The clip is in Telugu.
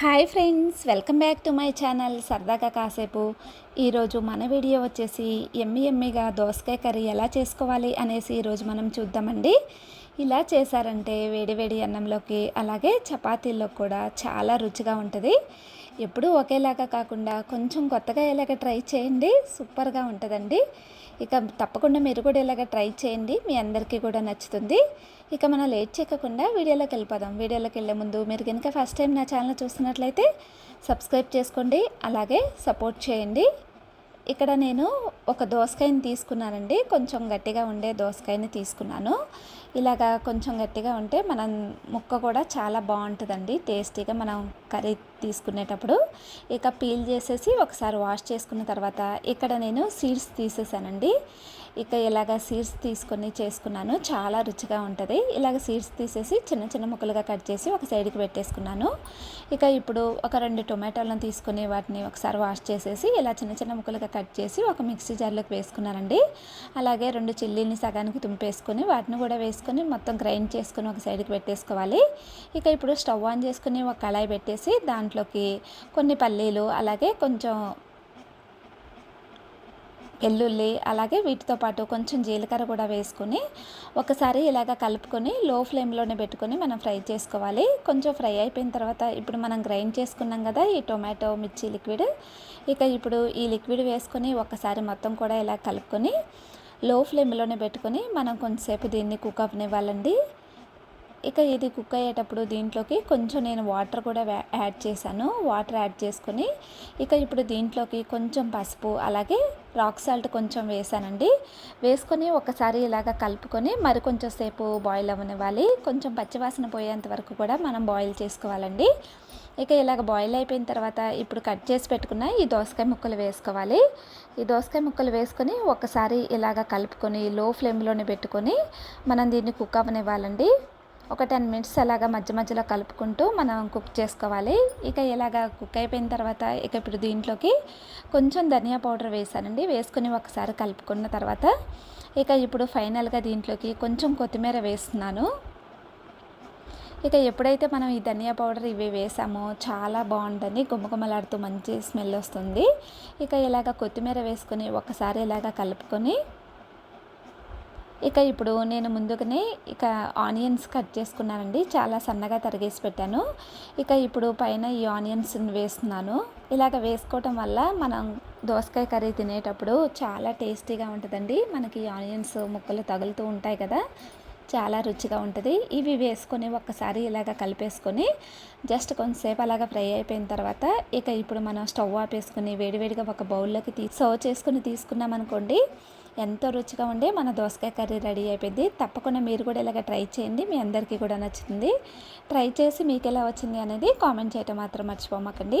Hi friends welcome back to my channel. సరదాగా కాసేపు. ఈరోజు మన వీడియో వచ్చేసి ఎమ్మి ఎమ్మిగా దోసకాయ కర్రీ ఎలా చేసుకోవాలి అనేసి ఈరోజు మనం చూద్దామండి. ఇలా చేశారంటే వేడివేడి అన్నంలోకి అలాగే చపాతీల్లో కూడా చాలా రుచిగా ఉంటుంది. ఎప్పుడూ ఒకేలాగా కాకుండా కొంచెం కొత్తగా ఇలాగ ట్రై చేయండి. సూపర్గా ఉంటుందండి. ఇక తప్పకుండా మీరు కూడా ఇలాగ ట్రై చేయండి. మీ అందరికీ కూడా నచ్చుతుంది. ఇక మనం లేట్ చేయకుండా వీడియోలోకి వెళ్ళిపోదాం. వీడియోలోకి వెళ్ళే ముందు మీరు కనుక ఫస్ట్ టైం నా ఛానల్ చూస్తున్నట్లయితే సబ్స్క్రైబ్ చేసుకోండి. అలాగే సపోర్ట్ చేయండి. ఇక్కడ నేను ఒక దోసకాయని తీసుకున్నానండి. కొంచెం గట్టిగా ఉండే దోసకాయని తీసుకున్నాను. ఇలాగా కొంచెం గట్టిగా ఉంటే మనం ముక్క కూడా చాలా బాగుంటుందండి. టేస్టీగా మనం కర్రీ తీసుకునేటప్పుడు ఇక పీల్ చేసేసి ఒకసారి వాష్ చేసుకున్న తర్వాత ఇక్కడ నేను సీడ్స్ తీసేసానండి. ఇక ఇలాగ సీడ్స్ తీసుకొని చేసుకున్నాను. చాలా రుచిగా ఉంటుంది. ఇలాగ సీడ్స్ తీసేసి చిన్న చిన్న ముక్కలుగా కట్ చేసి ఒక సైడ్కి పెట్టేసుకున్నాను. ఇక ఇప్పుడు ఒక రెండు టొమాటోలను తీసుకొని వాటిని ఒకసారి వాష్ చేసేసి ఇలా చిన్న చిన్న ముక్కలుగా కట్ చేసి ఒక మిక్సీ జార్లోకి వేసుకున్నానండి. అలాగే రెండు చిల్లీని సగానికి తుంపేసుకొని వాటిని కూడా వేసుకొని మొత్తం గ్రైండ్ చేసుకొని ఒక సైడ్కి పెట్టేసుకోవాలి. ఇక ఇప్పుడు స్టవ్ ఆన్ చేసుకుని ఒక కళాయి పెట్టేసి దాంట్లోకి కొన్ని పల్లీలు అలాగే కొంచెం వెల్లుల్లి అలాగే వీటితో పాటు కొంచెం జీలకర్ర కూడా వేసుకొని ఒకసారి ఇలాగ కలుపుకొని లో ఫ్లేమ్లోనే పెట్టుకొని మనం ఫ్రై చేసుకోవాలి. కొంచెం ఫ్రై అయిపోయిన తర్వాత ఇప్పుడు మనం గ్రైండ్ చేసుకున్నాం కదా ఈ టొమాటో మిర్చి లిక్విడ్. ఇక ఇప్పుడు ఈ లిక్విడ్ వేసుకొని ఒకసారి మొత్తం కూడా ఇలా కలుపుకొని లో ఫ్లేమ్లోనే పెట్టుకొని మనం కొంచెంసేపు దీన్ని కుక్ అవ్వనివ్వాలండి. ఇక ఇది కుక్ అయ్యేటప్పుడు దీంట్లోకి కొంచెం నేను వాటర్ కూడా యాడ్ చేశాను. వాటర్ యాడ్ చేసుకొని ఇక ఇప్పుడు దీంట్లోకి కొంచెం పసుపు అలాగే రాక్ సాల్ట్ కొంచెం వేసానండి వేసుకొని ఒకసారి ఇలాగ కలుపుకొని మరి కొంచెం సేపు బాయిల్ అవ్వనివ్వాలి. కొంచెం పచ్చివాసన పోయేంత వరకు కూడా మనం బాయిల్ చేసుకోవాలండి. ఇక ఇలాగ బాయిల్ అయిపోయిన తర్వాత ఇప్పుడు కట్ చేసి పెట్టుకున్న ఈ దోసకాయ ముక్కలు వేసుకోవాలి. ఈ దోసకాయ ముక్కలు వేసుకొని ఒకసారి ఇలాగ కలుపుకొని లో ఫ్లేమ్లోనే పెట్టుకొని మనం దీన్ని కుక్ అవ్వనివ్వాలండి. ఒక టెన్ మినిట్స్ అలాగా మధ్య మధ్యలో కలుపుకుంటూ మనం కుక్ చేసుకోవాలి. ఇక ఇలాగా కుక్ అయిపోయిన తర్వాత ఇక ఇప్పుడు దీంట్లోకి కొంచెం ధనియా పౌడర్ వేసానండి. వేసుకొని ఒకసారి కలుపుకున్న తర్వాత ఇక ఇప్పుడు ఫైనల్గా దీంట్లోకి కొంచెం కొత్తిమీర వేస్తున్నాను. ఇక ఎప్పుడైతే మనం ఈ ధనియా పౌడర్ ఇవి వేసామో చాలా బాగుంటుంది. గుమ్మగుమ్మలాడుతూ మంచి స్మెల్ వస్తుంది. ఇక ఇలాగ కొత్తిమీర వేసుకొని ఒకసారి ఇలాగ కలుపుకొని ఇక ఇప్పుడు నేను ముందుగానే ఇక ఆనియన్స్ కట్ చేసుకున్నానండి. చాలా సన్నగా తరిగేసి పెట్టాను. ఇక ఇప్పుడు పైన ఈ ఆనియన్స్ వేస్తున్నాను. ఇలాగ వేసుకోవటం వల్ల మనం దోసకాయ కర్రీ తినేటప్పుడు చాలా టేస్టీగా ఉంటుందండి. మనకి ఆనియన్స్ ముక్కలు తగులుతూ ఉంటాయి కదా. చాలా రుచిగా ఉంటుంది. ఇవి వేసుకొని ఒక్కసారి ఇలాగ కలిపేసుకొని జస్ట్ కొంతసేపు అలాగ ఫ్రై అయిపోయిన తర్వాత ఇక ఇప్పుడు మనం స్టవ్ ఆపేసుకొని వేడివేడిగా ఒక బౌల్లోకి తీ సర్వ్ చేసుకుని తీసుకున్నాం అనుకోండి ఎంతో రుచిగా ఉండే మన దోసకాయ కర్రీ రెడీ అయిపోయింది. తప్పకుండా మీరు కూడా ఇలాగ ట్రై చేయండి. మీ అందరికీ కూడా నచ్చుతుంది. ట్రై చేసి మీకు ఎలా వచ్చింది అనేది కామెంట్ చేయటం మాత్రం మర్చిపోమాకండి.